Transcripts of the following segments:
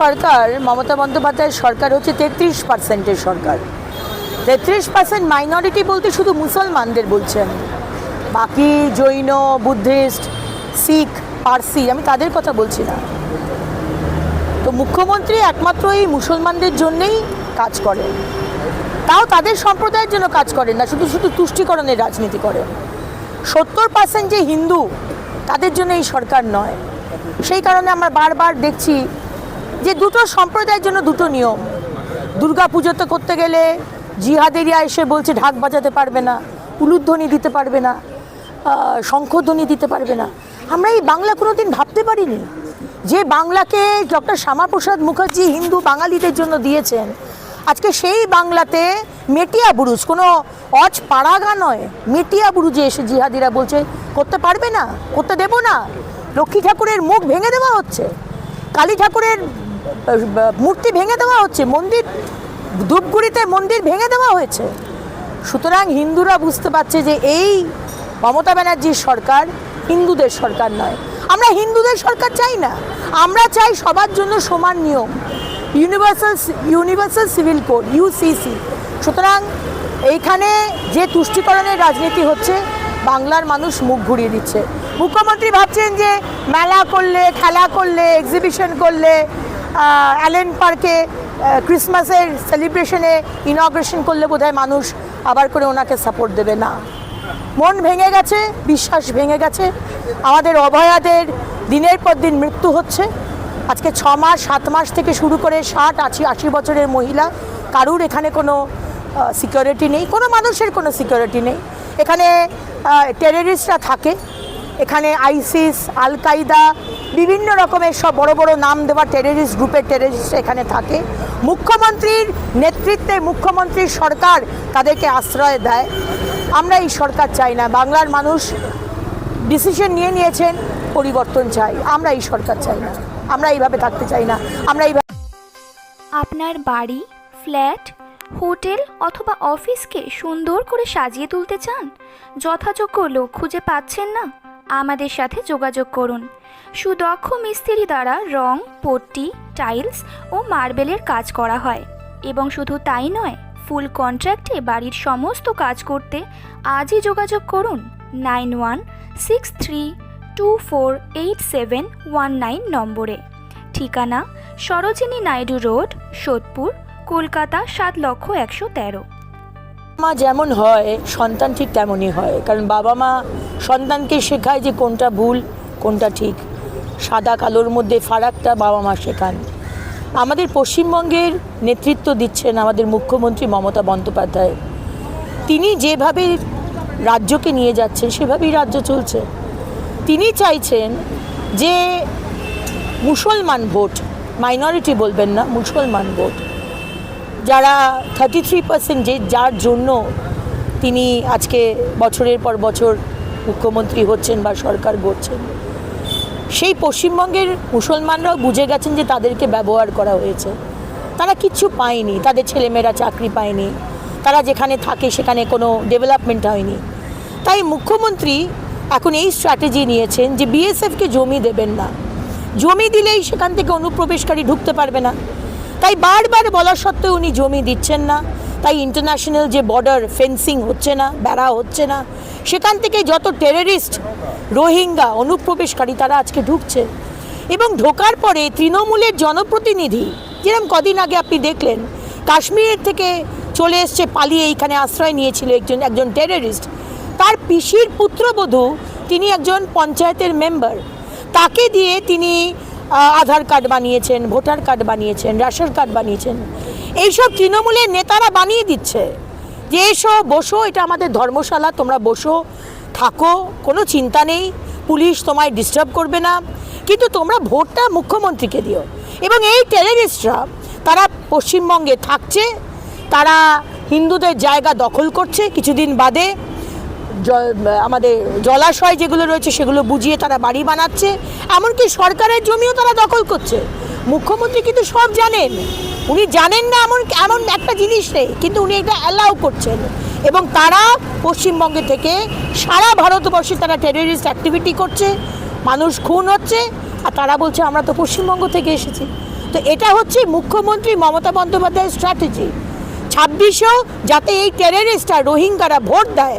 সরকার, মমতা বন্দ্যোপাধ্যায়ের সরকার হচ্ছে তেত্রিশ পার্সেন্টের সরকার। তেত্রিশ পার্সেন্ট মাইনরিটি বলতে শুধু মুসলমানদের বলছেন। বাকি জৈন, বুদ্ধিস্ট, শিখ, পার্সি, আমি তাদের কথা বলছি না। তো মুখ্যমন্ত্রী একমাত্র এই মুসলমানদের জন্যেই কাজ করেন। তাও তাদের সম্প্রদায়ের জন্য কাজ করেন না, শুধু শুধু তুষ্টিকরণের রাজনীতি করেন। সত্তর পার্সেন্ট যে হিন্দু, তাদের জন্য এই সরকার নয়। সেই কারণে আমরা বারবার দেখছি যে দুটো সম্প্রদায়ের জন্য দুটো নিয়ম। দুর্গা পুজোতে করতে গেলে জিহাদেরিয়া এসে বলছে ঢাক বাজাতে পারবে না, উলুধ্বনি দিতে পারবে না শঙ্খধ্বনি দিতে পারবে না। আমরা এই বাংলা কোনোদিন ভাবতে পারিনি যে বাংলাকে ডক্টর শ্যামাপ্রসাদ মুখার্জি হিন্দু বাঙালিদের জন্য দিয়েছেন। আজকে সেই বাংলাতে মেটিয়া বুরুজ, কোনো অজ পাড়াগা নয়, মেটিয়া বুরুজে এসে জিহাদিরা বলছে, করতে পারবে না, করতে দেবো না, লক্ষ্মী ঠাকুরের মুখ ভেঙে দেওয়া হচ্ছে। কালী ঠাকুরের মূর্তি ভেঙে দেওয়া হচ্ছে, মন্দির, ধূপগুড়িতে মন্দির ভেঙে দেওয়া হয়েছে। সুতরাং হিন্দুরা বুঝতে পারছে যে এই মমতা ব্যানার্জির সরকার হিন্দুদের সরকার নয়। আমরা হিন্দুদের সরকার চাই না। আমরা চাই সবার জন্য সমান নিয়ম। Universal universal civil code UCC সুতরাং এইখানে যে তুষ্টিকরণের রাজনীতি হচ্ছে, বাংলার মানুষ মুখ ঘুরিয়ে দিচ্ছে। মুখ্যমন্ত্রী ভাবছেন যে মেলা করলে, খেলা করলে এক্সিবিশন করলে অ্যালেন পার্কে ক্রিসমাসের সেলিব্রেশনে ইনগ্রেশন করলে বোধহয় মানুষ আবার করে ওনাকে সাপোর্ট দেবে না। মন ভেঙে গেছে, বিশ্বাস ভেঙে গেছে। আমাদের অভয়াদের দিনের পর দিন মৃত্যু হচ্ছে। আজকে ছ মাস, সাত মাস থেকে শুরু করে ষাট, আশি আশি বছরের মহিলা, কারুর এখানে কোনো সিকিউরিটি নেই, কোনো মানুষের কোনো সিকিউরিটি নেই। এখানে টেররিস্টরা থাকে। এখানে আইসিস আল কায়দা বিভিন্ন রকমের সব বড় বড় নাম দেওয়া টেররিস্ট গ্রুপের টেররিস্ট এখানে থাকে। মুখ্যমন্ত্রীর নেতৃত্বে মুখ্যমন্ত্রীর সরকার তাদেরকে আশ্রয় দেয়। আমরা এই সরকার চাই না। বাংলার মানুষ ডিসিশন নিয়ে নিয়েছেন, পরিবর্তন চাই। আমরা এই সরকার চাই না। আমরা এইভাবে থাকতে চাই না। আমরা এইভাবে আপনার বাড়ি, ফ্ল্যাট, হোটেল অথবা অফিসকে সুন্দর করে সাজিয়ে তুলতে চান? যথাযোগ্য লোক খুঁজে পাচ্ছেন না? আমাদের সাথে যোগাযোগ করুন। সুদক্ষ মিস্ত্রি দ্বারা রং, পট্টি, টাইলস ও মার্বেলের কাজ করা হয়। এবং শুধু তাই নয়, ফুল কন্ট্রাক্টে বাড়ির সমস্ত কাজ করতে আজই যোগাযোগ করুন nine one six three two four eight seven one nine নম্বরে। ঠিকানা সরোজিনী নাইডু রোড, সোদপুর, কলকাতা সাত লক্ষ একশো তেরো। মা যেমন হয়, সন্তান ঠিক তেমনই হয়। কারণ বাবা মা সন্তানকে শেখায় যে কোনটা ভুল, কোনটা ঠিক। সাদা কালোর মধ্যে ফারাকটা বাবা মা শেখান। আমাদের পশ্চিমবঙ্গের নেতৃত্ব দিচ্ছেন আমাদের মুখ্যমন্ত্রী মমতা বন্দ্যোপাধ্যায়। তিনি যেভাবে রাজ্যকে নিয়ে যাচ্ছেন, সেভাবেই রাজ্য চলছে। তিনি চাইছেন যে মুসলমান ভোট, মাইনরিটি বলবেন না, মুসলমান ভোট। যারা থার্টি থ্রি পার্সেন্ট যে যার জন্য তিনি আজকে বছরের পর বছর মুখ্যমন্ত্রী হচ্ছেন বা সরকার গড়ছেন, সেই পশ্চিমবঙ্গের মুসলমানরাও বুঝে গেছেন যে তাদেরকে ব্যবহার করা হয়েছে। তারা কিচ্ছু পায়নি, তাদের ছেলেমেয়েরা চাকরি পায়নি, তারা যেখানে থাকে সেখানে কোনো ডেভেলপমেন্ট হয়নি। তাই মুখ্যমন্ত্রী এখন এই স্ট্র্যাটেজি নিয়েছেন যে বিএসএফকে জমি দেবেন না। জমি দিলেই সেখান থেকে অনুপ্রবেশকারী ঢুকতে পারবে না। তাই বারবার বলা সত্ত্বেও উনি জমি দিচ্ছেন না। তাই ইন্টারন্যাশনাল যে বর্ডার ফেন্সিং হচ্ছে না, বেড়া হচ্ছে না, সেখান থেকে যত টেররিস্ট রোহিঙ্গা, অনুপ্রবেশকারী তারা আজকে ঢুকছে। এবং ঢোকার পরে তৃণমূলের জনপ্রতিনিধি যেরকম কদিন আগে আপনি দেখলেন কাশ্মীরের থেকে চলে এসছে, পালিয়ে এইখানে আশ্রয় নিয়েছিল একজন একজন টেররিস্ট তার পিসির পুত্রবধূ, তিনি একজন পঞ্চায়েতের মেম্বার তাকে দিয়ে তিনি আধার কার্ড বানিয়েছেন, ভোটার কার্ড বানিয়েছেন, রেশন কার্ড বানিয়েছেন। এইসব তৃণমূলের নেতারা বানিয়ে দিচ্ছে যে এসো, বসো, এটা আমাদের ধর্মশালা, তোমরা বসো, থাকো, কোনো চিন্তা নেই, পুলিশ তোমায় ডিস্টার্ব করবে না। কিন্তু তোমরা ভোটটা মুখ্যমন্ত্রীকে দিও। এবং এই টেররিস্টরা তারা পশ্চিমবঙ্গে থাকছে, তারা হিন্দুদের জায়গা দখল করছে, কিছুদিন বাদে আমাদের জলাশয় যেগুলো রয়েছে সেগুলো বুঝিয়ে তারা বাড়ি বানাচ্ছে। এমনকি সরকারের জমিও তারা দখল করছে। মুখ্যমন্ত্রী কিন্তু সব জানেন। উনি জানেন না এমন এমন একটা জিনিস নেই, কিন্তু উনি এটা অ্যালাউ করছেন। এবং তারা পশ্চিমবঙ্গে থেকে সারা ভারতবর্ষে তারা টেররিস্ট অ্যাক্টিভিটি করছে, মানুষ খুন হচ্ছে, আর তারা বলছে আমরা তো পশ্চিমবঙ্গ থেকে এসেছি। তো এটা হচ্ছে মুখ্যমন্ত্রী মমতা বন্দ্যোপাধ্যায়ের স্ট্র্যাটেজি ছাব্বিশেও যাতে এই টেররিস্টরা রোহিঙ্গারা ভোট দেয়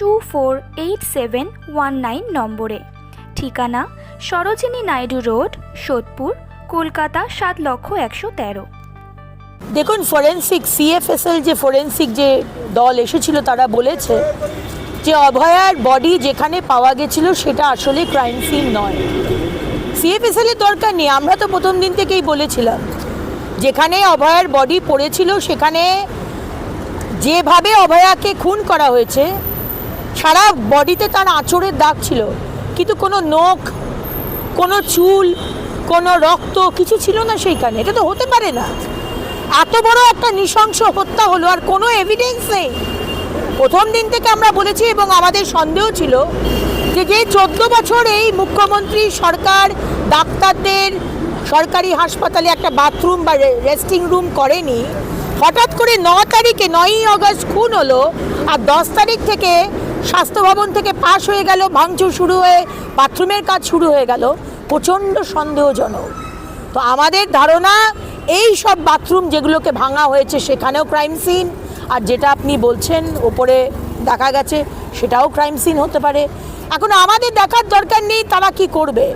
two four eight seven one nine নম্বরে। ঠিকানা সরোজিনী নাইডু রোড, সোদপুর, কলকাতা সাত লক্ষ একশো তেরো। দেখুন ফরেন্সিক সিএফএসএল যে ফরেন্সিক যে দল এসেছিল, তারা বলেছে যে অভয়ার বডি যেখানে পাওয়া গেছিল, সেটা আসলে ক্রাইম সিন নয়। সিএফএসএল এর দরকার নেই, আমরা তো প্রথম দিন থেকেই বলেছিলাম। যেখানে অভয়ার বডি পড়েছিল, সেখানে যেভাবে অভয়াকে খুন করা হয়েছে সারা বডিতে তার আঁচড়ের দাগ ছিল। কিন্তু কোনো নখ, কোনো চুল, কোনো রক্ত কিছু ছিল না সেইখানে। এটা তো হতে পারে না। এত বড় একটা নৃশংস হত্যা হলো, আর কোনো এভিডেন্স নেই। প্রথম দিন থেকে আমরা বলেছি এবং আমাদের সন্দেহ ছিল যে যে চোদ্দ বছর এই মুখ্যমন্ত্রী সরকার, ডাক্তারদের, সরকারি হাসপাতালে একটা বাথরুম বা রেস্টিং রুম করেনি। হঠাৎ করে ন তারিখে, নয়ই আগস্ট খুন হলো, আর দশ তারিখ থেকে স্বাস্থ্য ভবন থেকে পাশ হয়ে গেল, ভাঙচুর শুরু হয়ে বাথরুমের কাজ শুরু হয়ে গেল। প্রচণ্ড সন্দেহজনক। তো আমাদের ধারণা, এই সব বাথরুম যেগুলোকে ভাঙা হয়েছে সেখানেও ক্রাইম সিন আর যেটা আপনি বলছেন, ওপরে দেখা গেছে, সেটাও ক্রাইম সিন হতে পারে। এখন আমাদের দেখার দরকার নেই, তারা কি করবে?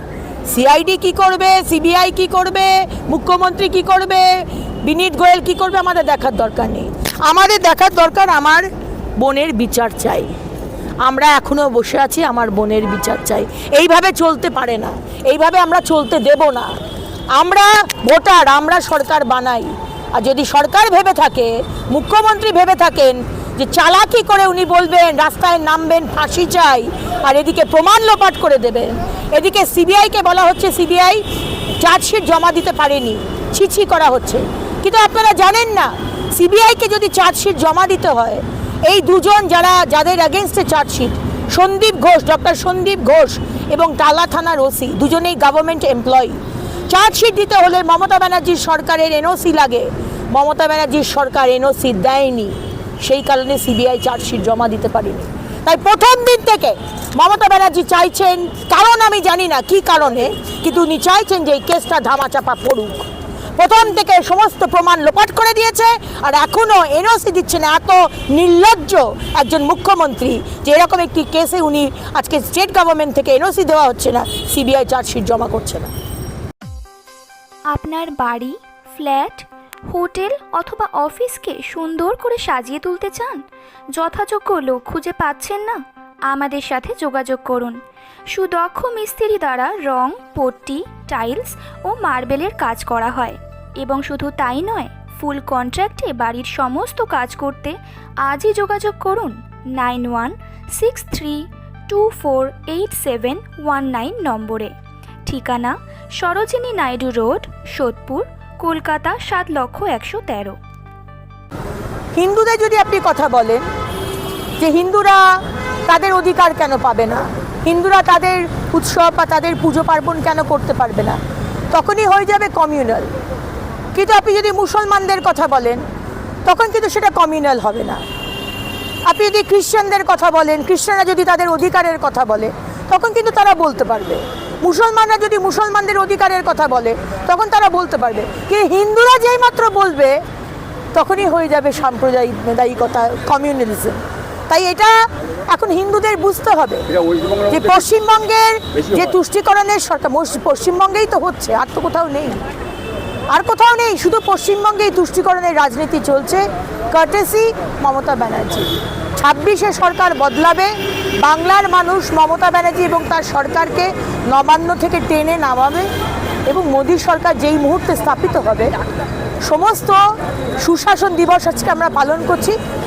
সিআইডি কি করবে? সিবিআই কি করবে? মুখ্যমন্ত্রী কি করবে? বিনীত গোয়েল কি করবে? আমাদের দেখার দরকার নেই। আমাদের দেখার দরকার আমার বোনের বিচার চাই। আমরা এখনও বসে আছি, আমার বোনের বিচার চাই। এইভাবে চলতে পারে না। এইভাবে আমরা চলতে দেব না। আমরা ভোটার, আমরা সরকার বানাই। আর যদি সরকার ভেবে থাকে, মুখ্যমন্ত্রী ভেবে থাকেন যে চালাকি করে উনি বলবেন, রাস্তায় নামবেন, ফাঁসি চাই, আর এদিকে প্রমাণ লোপাট করে দেবেন। এদিকে সিবিআইকে বলা হচ্ছে, সিবিআই চার্জশিট জমা দিতে পারেনি। ছিছি করা হচ্ছে। কিন্তু আপনারা জানেন না, সিবিআইকে যদি চার্জশিট জমা দিতে হয় এই দুজন যারা, যাদের অ্যাগেনস্টে চার্জশিট সন্দীপ ঘোষ ডক্টর সন্দীপ ঘোষ এবং টালা থানার ওসি দুজনেই গভর্নমেন্ট এমপ্লয়ি চার্জশিট দিতে হলে মমতা ব্যানার্জির সরকারের এনওসি লাগে। মমতা ব্যানার্জির সরকার এনওসি দেয়নি। সেই কারণে সিবিআই চার্জশিট জমা দিতে পারেনি। তাই প্রথম দিন থেকে মমতা ব্যানার্জি চাইছেন, কারণ আমি জানি না কি কারণে, কিন্তু উনি চাইছেন যে এই কেসটা ধামাচাপা পড়ুক। প্রথম থেকে সমস্ত প্রমাণ লোপাট করে দিয়েছে, আর এখনও এনওসি দিচ্ছে না। এত নির্লজ্জ একজন মুখ্যমন্ত্রী, যে এরকম একটি কেসে উনি আজকে স্টেট গভর্নমেন্ট থেকে এনওসি দেওয়া হচ্ছে না, সিবিআই চার্জশিট জমা করছে না। আপনার বাড়ি, ফ্ল্যাট, হোটেল অথবা অফিসকে সুন্দর করে সাজিয়ে তুলতে চান? যথাযোগ্য লোক খুঁজে পাচ্ছেন না? আমাদের সাথে যোগাযোগ করুন। সুদক্ষ মিস্ত্রি দ্বারা রং, পট্টি, টাইলস ও মার্বেলের কাজ করা হয়। এবং শুধু তাই নয়, ফুল কন্ট্রাক্টে বাড়ির সমস্ত কাজ করতে আজই যোগাযোগ করুন nine one six three two four eight seven one nine নম্বরে। ঠিকানা সরোজিনী নাইডু রোড, সোদপুর, কলকাতা সাত লক্ষ একশো তেরো। হিন্দুদের যদি আপনি কথা বলেন যে হিন্দুরা তাদের অধিকার কেন পাবে না? হিন্দুরা তাদের উৎসব বা তাদের পুজো পার্বণ কেন করতে পারবে না? তখনই হয়ে যাবে কমিউনাল কিন্তু আপনি যদি মুসলমানদের কথা বলেন, তখন কিন্তু সেটা কমিউনাল হবে না। আপনি যদি খ্রিশ্চানদের কথা বলেন খ্রিশ্চানরা যদি তাদের অধিকারের কথা বলে, তখন কিন্তু তারা বলতে পারবে। মুসলমানরা যদি মুসলমানদের অধিকারের কথা বলে, তখন তারা বলতে পারবে। কিন্তু হিন্দুরা যেই মাত্র বলবে, তখনই হয়ে যাবে সাম্প্রদায়িকতা কমিউনালিজম তাই এটা এখন হিন্দুদের বুঝতে হবে যে পশ্চিমবঙ্গের যে। তুষ্টিকরণের সরকার পশ্চিমবঙ্গেই তো হচ্ছে আর তো কোথাও নেই। আর কোথাও নেই শুধু পশ্চিমবঙ্গেই তুষ্টিকরণের রাজনীতি চলছে কার্টেসি মমতা ব্যানার্জি। ছাব্বিশে সরকার বদলাবে বাংলার মানুষ মমতা ব্যানার্জি এবং তার সরকারকে নবান্ন থেকে টেনে নামাবে এবং মোদী সরকার যেই মুহূর্তে স্থাপিত হবে সমস্ত সুশাসন দিবস আজকে আমরা পালন করছি।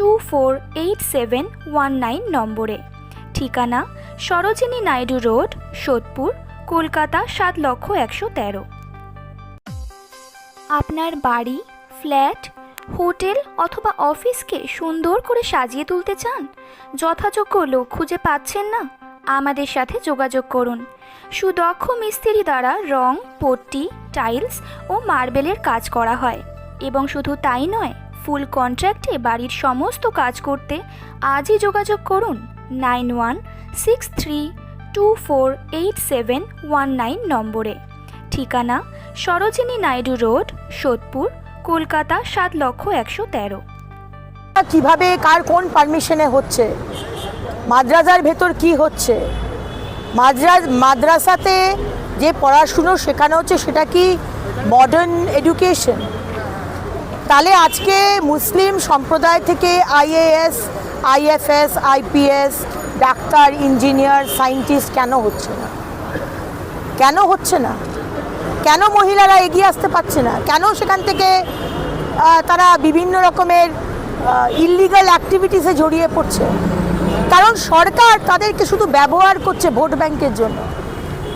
two four eight seven one nine নম্বরে। ঠিকানা সরোজিনী নাইডু রোড, সোদপুর, কলকাতা সাত লক্ষ একশো তেরো। আপনার বাড়ি, ফ্ল্যাট, হোটেল অথবা অফিসকে সুন্দর করে সাজিয়ে তুলতে চান? যথাযোগ্য লোক খুঁজে পাচ্ছেন না? আমাদের সাথে যোগাযোগ করুন। সুদক্ষ মিস্ত্রি দ্বারা রং, পট্টি, টাইলস ও মার্বেলের কাজ করা হয়। এবং শুধু তাই নয় ফুল কন্ট্রাক্টে বাড়ির সমস্ত কাজ করতে আজই যোগাযোগ করুন nine one six three two four eight seven one nine নম্বরে। ঠিকানা সরোজিনী নাইডু রোড, সোদপুর, কলকাতা সাত লক্ষ একশো তেরো। কীভাবে, কার কোন পারমিশনে হচ্ছে? মাদ্রাসার ভেতর কি হচ্ছে? মাদ্রাস, মাদ্রাসাতে যে পড়াশুনো শেখানো হচ্ছে সেটা কি মডার্ন এডুকেশন তাহলে আজকে মুসলিম সম্প্রদায় থেকে আইএএস, আইএফএস, আইপিএস, ডাক্তার, ইঞ্জিনিয়ার, সায়েন্টিস্ট কেন হচ্ছে না? কেন হচ্ছে না? কেন মহিলারা এগিয়ে আসতে পারছে না? কেন সেখান থেকে তারা বিভিন্ন রকমের ইলিগাল অ্যাক্টিভিটিসে জড়িয়ে পড়ছে? কারণ সরকার তাদেরকে শুধু ব্যবহার করছে ভোট ব্যাংকের জন্য।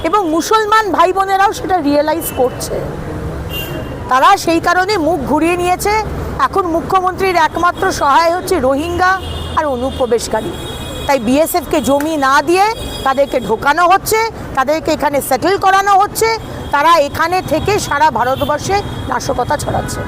এবং মুসলমান ভাই বোনেরাও সেটা রিয়েলাইজ করছে। তারা সেই কারণে মুখ ঘুরিয়ে নিয়েছে। এখন মুখ্যমন্ত্রীর একমাত্র সহায় হচ্ছে রোহিঙ্গা আর অনুপ্রবেশকারী। তাই বিএসএফকে জমি না দিয়ে তাদেরকে ঢোকানো হচ্ছে, তাদেরকে এখানে সেটেল করানো হচ্ছে, তারা এখানে থেকে সারা ভারতবর্ষে নাশকতা ছড়াচ্ছে।